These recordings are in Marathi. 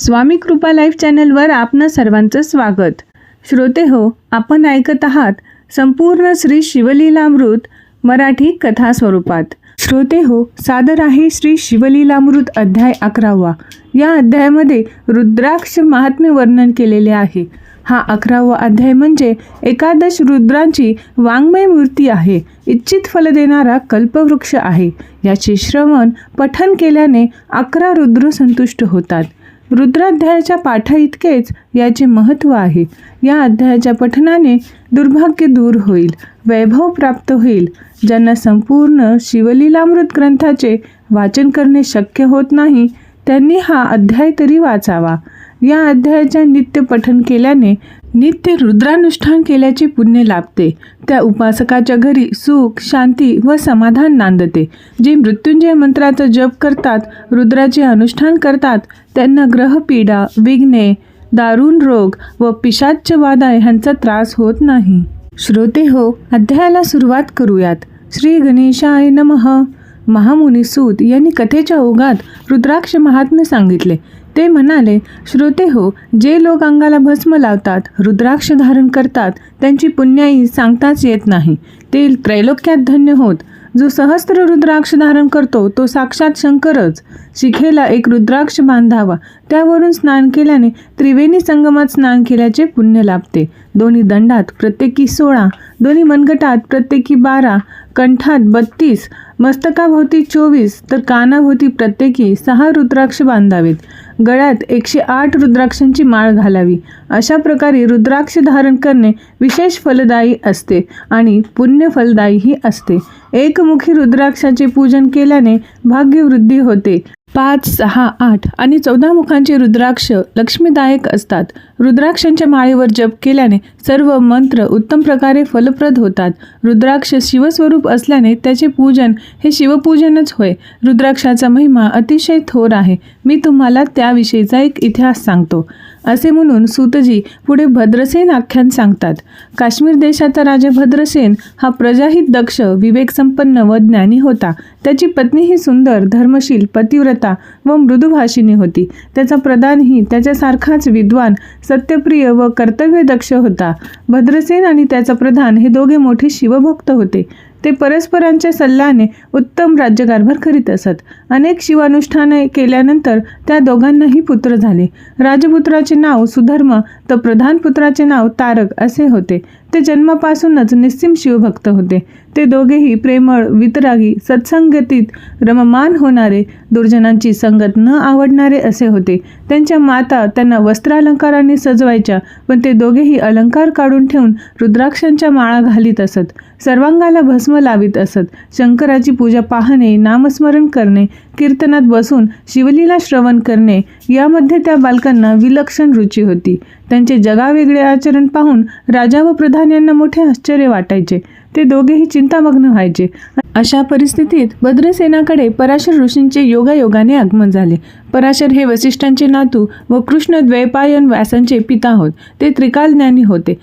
स्वामी कृपा लाईव्ह चॅनलवर आपणं सर्वांचं स्वागत. श्रोते हो आपण ऐकत आहात संपूर्ण श्री शिवलीलामृत मराठी कथा स्वरूपात श्रोते हो सादर आहे श्री शिवलीलामृत अध्याय अकरावा. या अध्यायामध्ये रुद्राक्ष महात्म्य वर्णन केलेले आहे. हा अकरावा अध्याय म्हणजे एकादश रुद्रांची वाङ्मय मूर्ती आहे. इच्छित फल देणारा कल्पवृक्ष आहे. याचे श्रवण पठन केल्याने अकरा रुद्र संतुष्ट होतात. रुद्राध्यायाच्या पाठा इतकेच याचे महत्त्व आहे. या अध्यायाच्या पठनाने दुर्भाग्य दूर होईल वैभव प्राप्त होईल ज्यांना संपूर्ण शिवलीलामृत ग्रंथाचे वाचन करणे शक्य होत नाही त्यांनी हा अध्याय तरी वाचावा. या अध्यायाच्या नित्य पठन केल्याने नित्य रुद्रानुष्ठान केल्याचे पुण्य लाभते. त्या उपासकाच्या घरी सुख शांती व समाधान नांदते. जे मृत्युंजय मंत्राचा जप करतात रुद्राचे अनुष्ठान करतात त्यांना ग्रहपीडा विघ्ने दारुण रोग व पिशाच्यवादा ह्यांचा त्रास होत नाही. श्रोते हो अध्यायाला सुरुवात करूयात. श्री गणेशाय नमः. महामुनी सूत यांनी कथेच्या ओघात रुद्राक्ष महात्म्य सांगितले. ते म्हणाले श्रोते हो जे लोक अंगाला भस्म लावतात रुद्राक्ष धारण करतात त्यांची पुण्याई सांगताच येत नाही. ते त्रैलोक्यात धन्य होत. जो सहस्त्र रुद्राक्ष धारण करतो तो साक्षात शंकरच. शिखेला एक रुद्राक्ष बांधावा त्यावरून स्नान केल्याने त्रिवेणी संगमात स्नान केल्याचे पुण्य लाभते. दोन्ही दंडात प्रत्येकी सोळा दोन्ही मनगटात प्रत्येकी बारा कंठात बत्तीस मस्तकाभोवती चोवीस तर कानाभोवती प्रत्येकी सहा रुद्राक्ष बांधावेत. गळ्यात एकशे आठ रुद्राक्षांची माळ घालावी. अशा प्रकारे रुद्राक्ष धारण करणे विशेष फलदायी असते आणि पुण्य फलदायीही असते. एकमुखी रुद्राक्षाचे पूजन केल्याने भाग्यवृद्धी होते. पाच सहा आठ आणि चौदा मुखांचे रुद्राक्ष लक्ष्मीदायक असतात. रुद्राक्षांच्या माळेवर जप केल्याने सर्व मंत्र उत्तम प्रकारे फलप्रद होतात. रुद्राक्ष शिवस्वरूप असल्याने त्याचे पूजन हे शिवपूजनच होय. रुद्राक्षाचा महिमा अतिशय थोर आहे. मी तुम्हाला त्याविषयीचा एक इतिहास सांगतो. असे म्हणून सुतजी पुढे भद्रसेन आख्यान सांगतात. काश्मीर देशाचा राजा भद्रसेन हा प्रजाहित दक्ष विवेकसंपन्न व ज्ञानी होता. त्याची पत्नी ही सुंदर धर्मशील पतिव्रता व मृदुभाषिणी होती. त्याचा प्रधानही त्याच्यासारखाच विद्वान सत्यप्रिय व कर्तव्यदक्ष होता. भद्रसेन आणि त्याचा प्रधान हे दोघे मोठे शिवभक्त होते. ते परस्परांच्या सल्ल्याने उत्तम राज्यकारभार करीत असत. अनेक शिवानुष्ठाने केल्यानंतर त्या दोघांनाही पुत्र झाले. राजपुत्राचे नाव सुधर्म तर प्रधानपुत्राचे नाव तारक असे होते. ते जन्मापासूनच निस्सिम शिवभक्त होते. ते दोघेही प्रेमळ वितरागी सत्संगतीत रममान होणारे दुर्जनांची संगत न आवडणारे असे होते. त्यांच्या माता त्यांना वस्त्रालंकारांनी सजवायच्या पण ते दोघेही अलंकार काढून ठेवून रुद्राक्षांच्या माळा घालीत असत. सर्वांगाला भस्म लावित असत. शंकराची पूजा पाहणे नामस्मरण करणे कीर्तनात बसून शिवलीला श्रवण करणे यामध्ये त्या बालकांना विलक्षण रुची होती. त्यांचे जगावेगळे आचरण पाहून राजा व प्रधान यांना मोठे आश्चर्य वाटायचे. ते दोघेही चिंतामग्न व्हायचे. अशा परिस्थितीत भद्रसेनाकडे पराशर ऋषींचे योगायोगाने आगमन झाले. पराशर हे वसिष्ठांचे नातू व कृष्ण द्वैपायन व्यासांचे पिता होत. ते त्रिकाल ज्ञानी होते.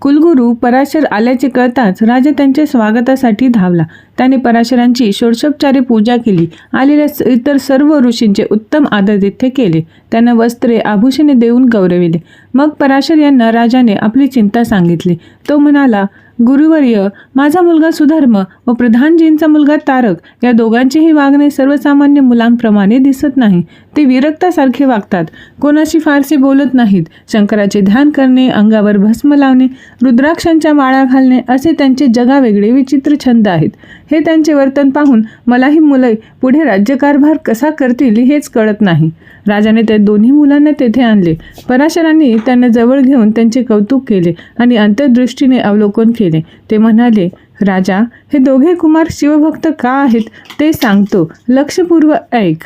कुलगुरू पराशर आल्याचे कळताच राजा त्यांच्या स्वागतासाठी धावला. त्याने पराशरांची षोडशोपचारी पूजा केली. आलेल्या इतर सर्व ऋषींचे उत्तम आदरातिथ्य केले. त्यांना वस्त्रे आभूषणे देऊन गौरविले. मग पराशर यांना राजाने आपली चिंता सांगितली. तो म्हणाला गुरुवर्य माझा मुलगा सुधर्म व प्रधानजींचा मुलगा तारक या दोघांचेही वागणे सर्वसामान्य मुलांप्रमाणे दिसत नाही. ते विरक्तासारखे वागतात. कोणाशी फारसे बोलत नाहीत. शंकराचे ध्यान करणे अंगावर भस्म लावणे रुद्राक्षांच्या माळा घालणे असे त्यांचे जगावेगळे विचित्र छंद आहेत. हे त्यांचे वर्तन पाहून मलाही मुले पुढे राज्यकारभार कसा करतील हेच कळत नाही. राजाने त्या दोन्ही मुलांना तेथे आणले. पराशरांनी त्यांना जवळ घेऊन त्यांचे कौतुक केले आणि अंतर्दृष्टीने अवलोकन केले. ते म्हणाले राजा हे दोघे कुमार शिवभक्त का आहेत ते सांगतो. लक्षपूर्व ऐक.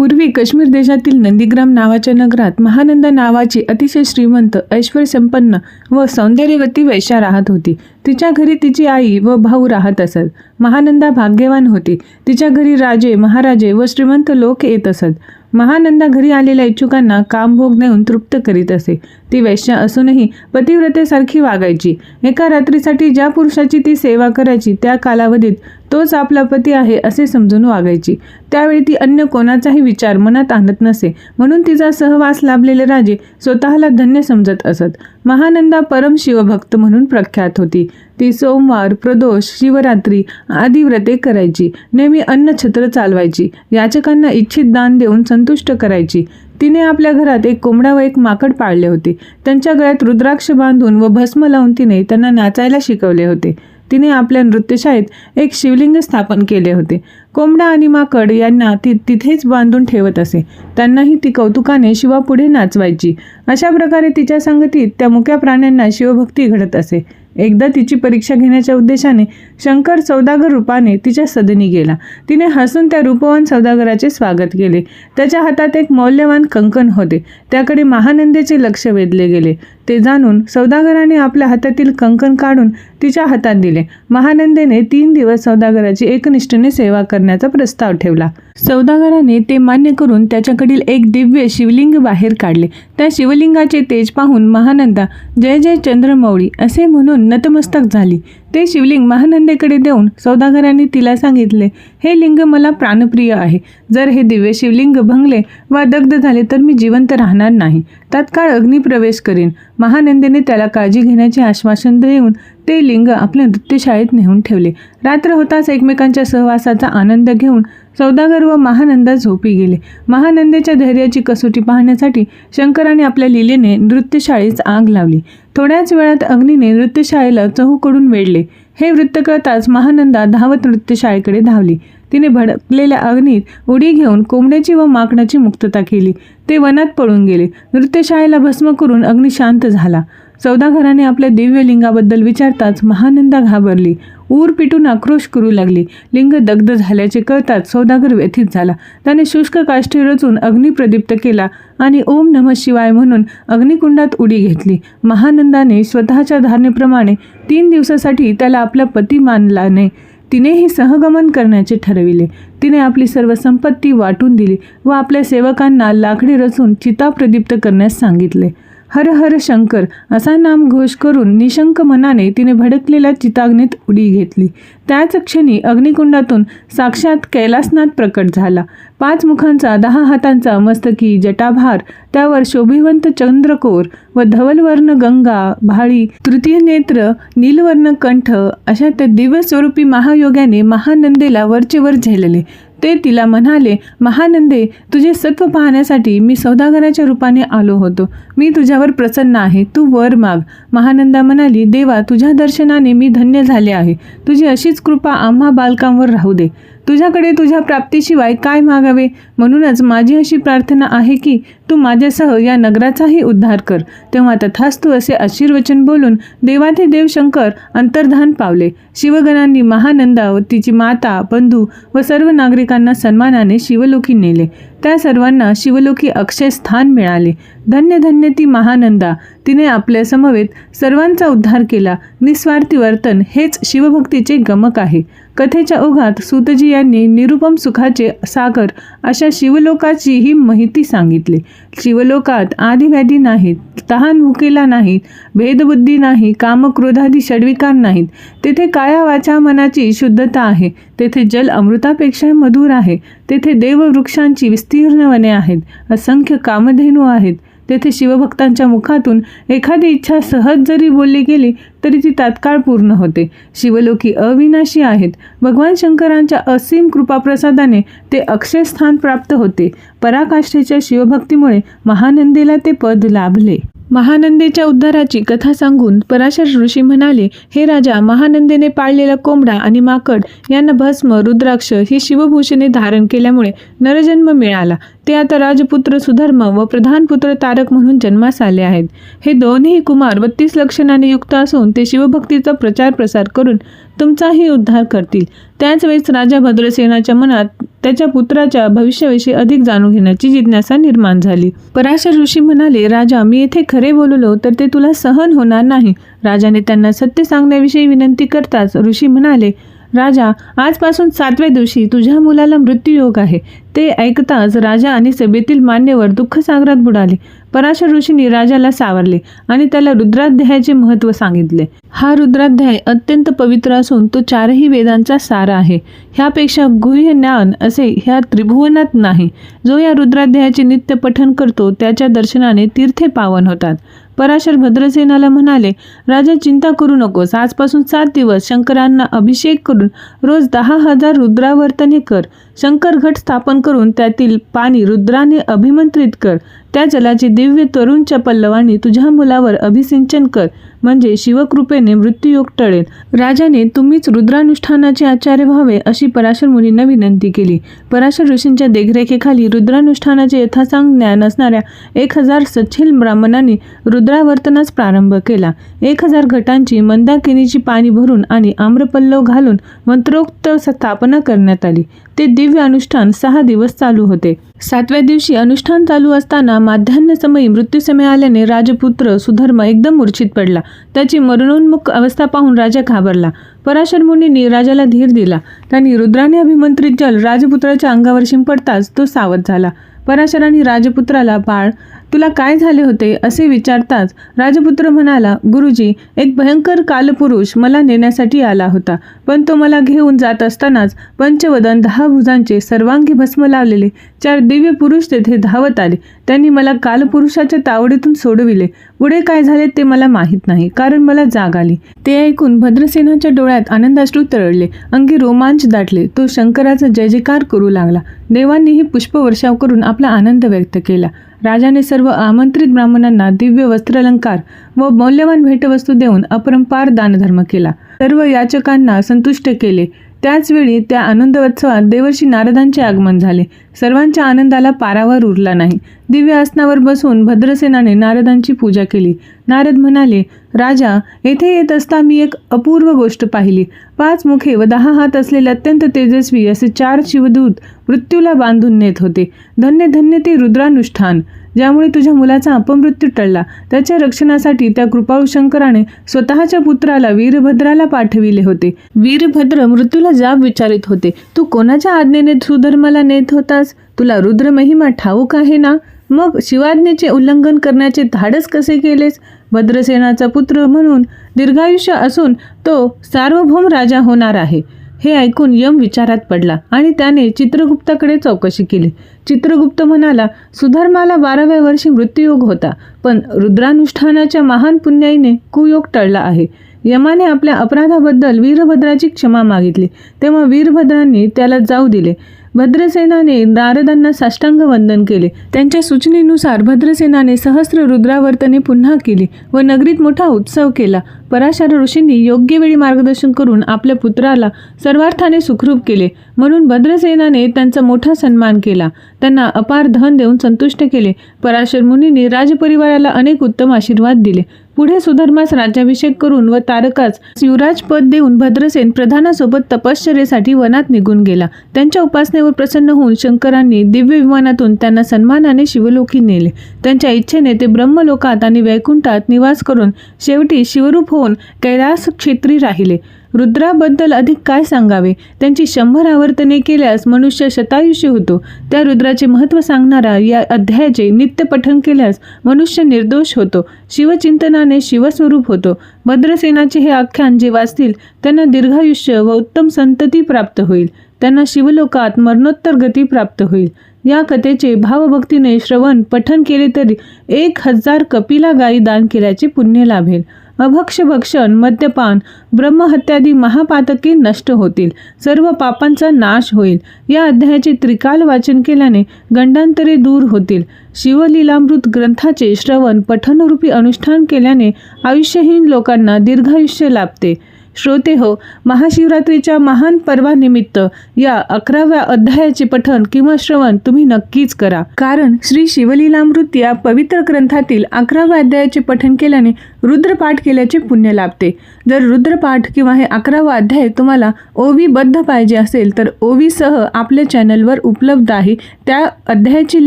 पूर्वी काश्मीर देशातील नंदीग्राम नावाच्या नगरात महानंदा नावाची अतिशय श्रीमंत ऐश्वर संपन्न व सौंदर्यवती वैश्या राहत होती. तिच्या घरी तिची आई व भाऊ राहत असत. महानंदा भाग्यवान होती. तिच्या घरी राजे महाराजे व श्रीमंत लोक येत असत. महानंदा घरी आलेल्या इच्छुकांना कामभोग नेऊन तृप्त करीत असे. ती वैश्या असूनही पतिव्रतेसारखी वागायची. एका रात्रीसाठी ज्या पुरुषाची ती सेवा करायची त्या कालावधीत तोच आपला पती आहे असे समजून वागायची. त्यावेळी ती अन्य कोणाचाही विचार मनात आणत नसे. म्हणून तिचा सहवास लाभलेले राजे स्वतःला धन्य समजत असत. महानंदा परम शिवभक्त म्हणून प्रख्यात होती. ती सोमवार प्रदोष शिवरात्री आदी व्रते करायची. नेहमी अन्न छत्र चालवायची. याचकांना इच्छित दान देऊन संतुष्ट करायची. तिने आपल्या घरात एक कोंबडा व एक माकड पाळले होते. त्यांच्या गळ्यात रुद्राक्ष बांधून व भस्म लावून तिने त्यांना नाचायला शिकवले होते. तिने आपल्या नृत्यशाळेत एक शिवलिंग स्थापन केले होते. कोंबडा आणि माकड यांना ती तिथेच बांधून ठेवत असे. त्यांनाही ती कौतुकाने शिवापुढे नाचवायची. अशा प्रकारे तिच्या संगतीत त्या मुक्या प्राण्यांना शिवभक्ती घडत असे. एकदा तिची परीक्षा घेण्याच्या उद्देशाने शंकर सौदागर रूपाने तिच्या सदनी गेला. तिने हसून त्या रूपवान सौदागराचे स्वागत केले. त्याच्या हातात एक मौल्यवान कंकण होते. त्याकडे महानंदेचे लक्ष वेधले गेले. ते जाणून सौदागराने आपल्या हातातील कंकण काढून तिच्या हातात दिले. महानंदेने तीन दिवस सौदागराची एकनिष्ठेने सेवा करण्याचा प्रस्ताव ठेवला. सौदागराने ते मान्य करून त्याच्याकडील एक दिव्य शिवलिंग बाहेर काढले. त्या शिवलिंगाचे तेज पाहून महानंदा जय जय चंद्रमौळी असे म्हणून नतमस्तक झाली. ते शिवलिंग महानंदेकडे देऊन सौदागरांनी तिला सांगितले हे लिंग मला प्राणप्रिय आहे. जर हे दिव्य शिवलिंग भंगले वा दग्ध झाले तर मी जिवंत राहणार नाही. तात्काळ अग्निप्रवेश करीन. महानंदेने त्याला काळजी घेण्याचे आश्वासन देऊन ते लिंग आपल्या नृत्यशाळेत नेऊन ठेवले. रात्र होताच एकमेकांच्या सहवासाचा आनंद घेऊन सौदागर व महानंदा झोपी गेले. महानंदेच्या धैर्याची कसोटी पाहण्यासाठी शंकराने आपल्या लिलेने नृत्यशाळेस आग लावली. थोड्याच वेळात अग्नीने नृत्यशाळेला चहूकडून वेढले. हे वृत्त कळताच महानंदा धावत नृत्यशाळेकडे धावली. तिने भडकलेल्या अग्नीत उडी घेऊन कोंबड्याची व माकडाची मुक्तता केली. ते वनात पळून गेले. नृत्यशाळेला भस्म करून अग्नी शांत झाला. सौदागराने आपल्या दिव्य लिंगाबद्दल विचारताच महानंदा घाबरली. ऊर पिटून आक्रोश करू लागली. लिंग दग्ध झाल्याचे कळताच सौदागर व्यथित झाला. त्याने शुष्क काष्ठी रचून अग्निप्रदीप्त केला आणि ओम नम शिवाय म्हणून अग्निकुंडात उडी घेतली. महानंदाने स्वतःच्या धारणेप्रमाणे तीन दिवसासाठी त्याला आपला पती मानलाने तिनेही सहगमन करण्याचे ठरविले. तिने आपली सर्व संपत्ती वाटून दिली व आपल्या सेवकांना लाकडी रचून चिता प्रदीप्त करण्यास सांगितले. हर हर शंकर असा नाम घोष करून निशंक मनाने तिने भडकलेल्या चिताग्नीत उडी घेतली. त्याच क्षणी अग्निकुंडातून साक्षात कैलासनाथ प्रकट झाला. पाच मुखांचा दहा हातांचा मस्तकी जटाभार त्यावर शोभिवंत चंद्रकोर व धवलवर्ण गंगा भाळी तृतीय नेत्र नीलवर्ण कंठ अशा त्या दिव्यस्वरूपी महायोग्याने महानंदेला वरचेवर झेलले. ते तिला म्हणाले महानंदे तुझे सत्व पाहण्यासाठी मी सौदागराच्या रूपाने आलो होतो. मी तुझ्यावर प्रसन्न आहे तू वर माग. महानंदा म्हणाली देवा तुझ्या दर्शनाने मी धन्य झाले आहे. तुझी अशीच कृपा आम्हा बालकांवर राहू दे. तुझ्याकडे तुझ्या प्राप्तीशिवाय काय मागावे? म्हणूनच माझी अशी प्रार्थना आहे की तू माझ्यासह या नगराचाही उद्धार कर. तेव्हा तथास्तू असे आशीर्वचन बोलून देवाचे देव शंकर अंतर्धान पावले. शिवगणांनी महानंदा व तिची माता बंधू व सर्व नागरिकांना सन्मानाने शिवलोकी नेले. त्या सर्वांना शिवलोकी अक्षय स्थान मिळाले. धन्य धन्य ती महानंदा. तिने आपल्या समवेत सर्वांचा उद्धार केला. निस्वार्थी वर्तन हेच शिवभक्तीचे गमक आहे. कथेच्या ओघात सुतजी यांनी निरुपम सुखाचे सागर अशा शिवलोकाची ही माहिती सांगितली. शिवलोकात आदिव्याधी नाहीत तहान भुकेला नाहीत भेदबुद्धी नाही कामक्रोधादी षडविकार नाहीत. तेथे काया वाचा मनाची शुद्धता आहे. तेथे जल अमृतापेक्षा मधुर आहे. तेथे देववृक्षांची विस्तीर्ण वने आहेत. असंख्य कामधेनू आहेत. तेथे शिवभक्तांच्या मुखातून एखादी इच्छा सहज जरी बोलली गेली तरी ती तात्काळ पूर्ण होते. शिवलोकी अविनाशी आहेत. भगवान शंकरांच्या असीम कृपाप्रसादाने ते अक्षय स्थान प्राप्त होते. पराकाष्ठेच्या शिवभक्तीमुळे महानंदेला ते पद लाभले. महानंदेच्या उद्धाराची कथा सांगून पराशर ऋषी म्हणाले हे राजा महानंदेने पाळलेला कोंबडा आणि माकड यांना भस्म रुद्राक्ष ही शिवभूषणे धारण केल्यामुळे नरजन्म मिळाला. ते आता राजपुत्र सुधर्म व प्रधानपुत्र तारक म्हणून जन्मास आले आहेत. हे दोन्ही कुमार बत्तीस लक्षणाने युक्त असून ते शिवभक्तीचा प्रचार प्रसार करून तुमचाही उद्धार करतील. त्याच वेळेस राजा भद्रसेनाच्या मनात त्याच्या पुत्राच्या भविष्याविषयी अधिक जाणून घेण्याची जिज्ञासा निर्माण झाली. पराशर ऋषी म्हणाले राजा मी येथे खरे बोललो तर ते तुला सहन होणार नाही. राजाने त्यांना सत्य सांगण्याविषयी विनंती करताच ऋषी म्हणाले राजा आजपासून सातव्या दिवशी तुझ्या मुलाला मृत्यूयोग आहे. ते ऐकताच राजा आणि सभेतील मान्यवर दुःख सागरात बुडाले. पराशर ऋषींनी राजाला सावरले आणि त्याला रुद्राध्यायाचे महत्त्व सांगितले. हा रुद्राध्याय अत्यंत पवित्र असून तो चारही वेदांचा सार आहे. ह्यापेक्षा गुह्य ज्ञान असे ह्या त्रिभुवनात नाही. जो या रुद्राध्यायाचे नित्य पठन करतो त्याच्या दर्शनाने तीर्थे पावन होतात. पराशर भद्रसेनाला म्हणाले राजा चिंता करू नकोस. आजपासून सात दिवस शंकरांना अभिषेक करून रोज दहा हजार रुद्रावर्तने कर. शंकर घट स्थापन करून त्यातील पाणी रुद्राने अभिमंत्रित कर. त्या जलाचे दिव्य तरुणच्या पल्लवांनी तुझ्या मुलावर अभिसिंचन कर. म्हणजे शिवकृपेने मृत्यूयोग टळेल. राजाने तुम्हीच रुद्रानुष्ठानाचे आचार्य व्हावे अशी पराशर मुनींना विनंती केली. पराशर ऋषींच्या देखरेखीखाली रुद्रानुष्ठानाचे यथासांग ज्ञान असणाऱ्या एक हजार सच्छिल ब्राह्मणांनी रुद्रावर्तनास प्रारंभ केला. एक हजार घटांची मंदाकिनीची पाणी भरून आणि आम्रपल्लव घालून मंत्रोक्त स्थापना करण्यात आली. ते दिव्य अनुष्ठान सहा दिवस चालू होते. सातव्या दिवशी अनुष्ठान चालू असताना माध्यान्ह समयी मृत्यूसमय आल्याने राजपुत्र सुधर्म एकदम मूर्छित पडला. त्याची मरणोन्मुख अवस्था पाहून राजा घाबरला. पराशर मुनींनी राजाला धीर दिला. त्यांनी रुद्राने अभिमंत्रित जल राजपुत्राच्या अंगावर शिंपडताच तो सावध झाला. पराशरांनी राजपुत्राला बाळ तुला काय झाले होते असे विचारताच राजपुत्र म्हणाला गुरुजी एक भयंकर कालपुरुष मला नेण्यासाठी आला होता. पण तो मला घेऊन जात असतानाच पंचवदन दहा भुजांचे सर्वांगी भस्म लावलेले. चार दिव्य पुरुष तेथे धावत आले. त्यांनी मला कालपुरुषाच्या तावडीतून सोडविले. पुढे काय झाले ते मला माहीत नाही कारण मला जाग आली. ते ऐकून भद्रसेनाच्या डोळ्यात आनंदाश्रू तरळले. अंगी रोमांच दाटले. तो शंकराचा जय जयकार करू लागला. देवांनीही पुष्पवर्षाव करून आपला आनंद व्यक्त केला. राजाने सर्व आमंत्रित ब्राह्मणांना दिव्य वस्त्रालंकार व मौल्यवान भेटवस्तू देऊन अपरंपार दानधर्म केला. सर्व याचकांना संतुष्ट केले. त्याचवेळी त्या आनंदोत्सवात देवर्षी नारदांचे आगमन झाले. सर्वांच्या आनंदाला पारावर उरला नाही. दिव्य आसनावर बसून भद्रसेनाने नारदांची पूजा केली. नारद म्हणाले राजा येथे येत असता मी एक अपूर्व गोष्ट पाहिली. पाच मुखे व दहा हात असलेले अत्यंत तेजस्वी असे चार शिवदूत मृत्यूला बांधून नेत होते. धन्य धन्य ते रुद्रानुष्ठान. ज्यामुळे तुझ्या मुलाचा अपमृत्यू टळला. त्याच्या रक्षणासाठी त्या कृपाळू शंकराने स्वतःच्या पुत्राला वीरभद्राला पाठविले होते. वीरभद्र मृत्यूला जाब विचारित होते. तू कोणाच्या आज्ञेने सुधर्माला नेत होतास? तुला रुद्र महिमा ठाऊक आहे ना? मग शिवाज्ञेचे उल्लंघन करण्याचे धाडस कसे केलेस? भद्रसेनाचा पुत्र म्हणून दीर्घायुष्य असून तो सार्वभौम राजा होणार आहे. हे ऐकून यम विचारात पडला आणि त्याने चित्रगुप्ताकडे चौकशी केली. चित्रगुप्त म्हणाला सुधर्माला बाराव्या वर्षी मृत्यूयोग होता पण रुद्रानुष्ठानाच्या महान पुण्याईने कुयोग टळला आहे. यमाने आपल्या अपराधाबद्दल वीरभद्राची क्षमा मागितली. तेव्हा वीरभद्रांनी त्याला जाऊ दिले. भद्रसेनाने नारदांना साष्टांग वंदन केले. त्यांच्या सूचनेनुसार भद्रसेनाने सहस्र रुद्रावर्तने पुन्हा केली व नगरीत मोठा उत्सव केला. पराशर ऋषींनी योग्य वेळी मार्गदर्शन करून आपल्या पुत्राला सर्वार्थाने सुखरूप केले. म्हणून भद्रसेनाने त्यांचा मोठा सन्मान केला. त्यांना अपार धन देऊन संतुष्ट केले. पराशर मुनींनी राजपरिवाराला अनेक उत्तम आशीर्वाद दिले. पुढे सुधर्मास राज्याभिषेक करून व तारकास युवराज पद देऊन भद्रसेन प्रधानासोबत तपश्चर्येसाठी वनात निघून गेला. त्यांच्या उपासनेवर प्रसन्न होऊन शंकरांनी दिव्य विमानातून त्यांना सन्मानाने शिवलोकी नेले. त्यांच्या इच्छेने ते ब्रह्मलोकात आणि वैकुंठात निवास करून शेवटी शिवरूप हो होऊन कैलास क्षेत्री राहिले. रुद्राबद्दल अधिक काय सांगावे? त्यांची शंभर आवर्तने केल्यास मनुष्य शतायुष्य होतो. त्या रुद्राचे महत्त्व सांगणारा या अध्यायाचे नित्य पठन केल्यास मनुष्य निर्दोष होतो. शिवचिंतनाने शिवस्वरूप होतो. भद्रसेनाचे हे आख्यान जे वाचतील त्यांना दीर्घायुष्य व उत्तम संतती प्राप्त होईल. त्यांना शिवलोकात मरणोत्तर गती प्राप्त होईल. या कथेचे भावभक्तीने श्रवण पठन केले तरी एक हजार कपिला गायी दान केल्याचे पुण्य लाभेल. अभक्ष भक्षण मद्यपान ब्रह्महत्यादी महापातके नष्ट होतील. सर्व पापांचा नाश होईल. या अध्यायाचे त्रिकाल वाचन केल्याने गंडांतरे दूर होतील. शिवलीलामृत ग्रंथाचे श्रवण पठनरूपी अनुष्ठान केल्याने आयुष्यहीन लोकांना दीर्घायुष्य लाभते. श्रोते हो महाशिवरात्रीच्या महान पर्वानिमित्त या अकराव्या अध्यायाचे पठन किंवा श्रवण तुम्ही नक्कीच करा. कारण श्री शिवलीलामृत या पवित्र ग्रंथातील अकराव्या अध्यायाचे पठन केल्याने रुद्रपाठ केल्याचे पुण्य लाभते. जर रुद्रपाठ किंवा हे अकरावा अध्याय तुम्हाला ओवीबद्ध पाहिजे असेल तर ओवीसह आपल्या चॅनलवर उपलब्ध आहे. त्या अध्यायाची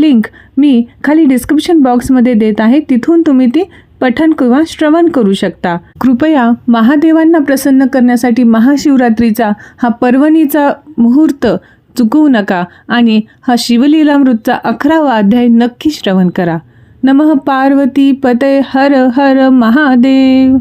लिंक मी खाली डिस्क्रिप्शन बॉक्समध्ये देत आहे. तिथून तुम्ही ती पठन किंवा श्रवण करू शकता. कृपया महादेवांना प्रसन्न करण्यासाठी महाशिवरात्रीचा हा पर्वणीचा मुहूर्त चुकवू नका आणि हा शिवलीलामृतचा अकरावा अध्याय नक्की श्रवण करा. नमः पार्वती पते हर हर महादेव.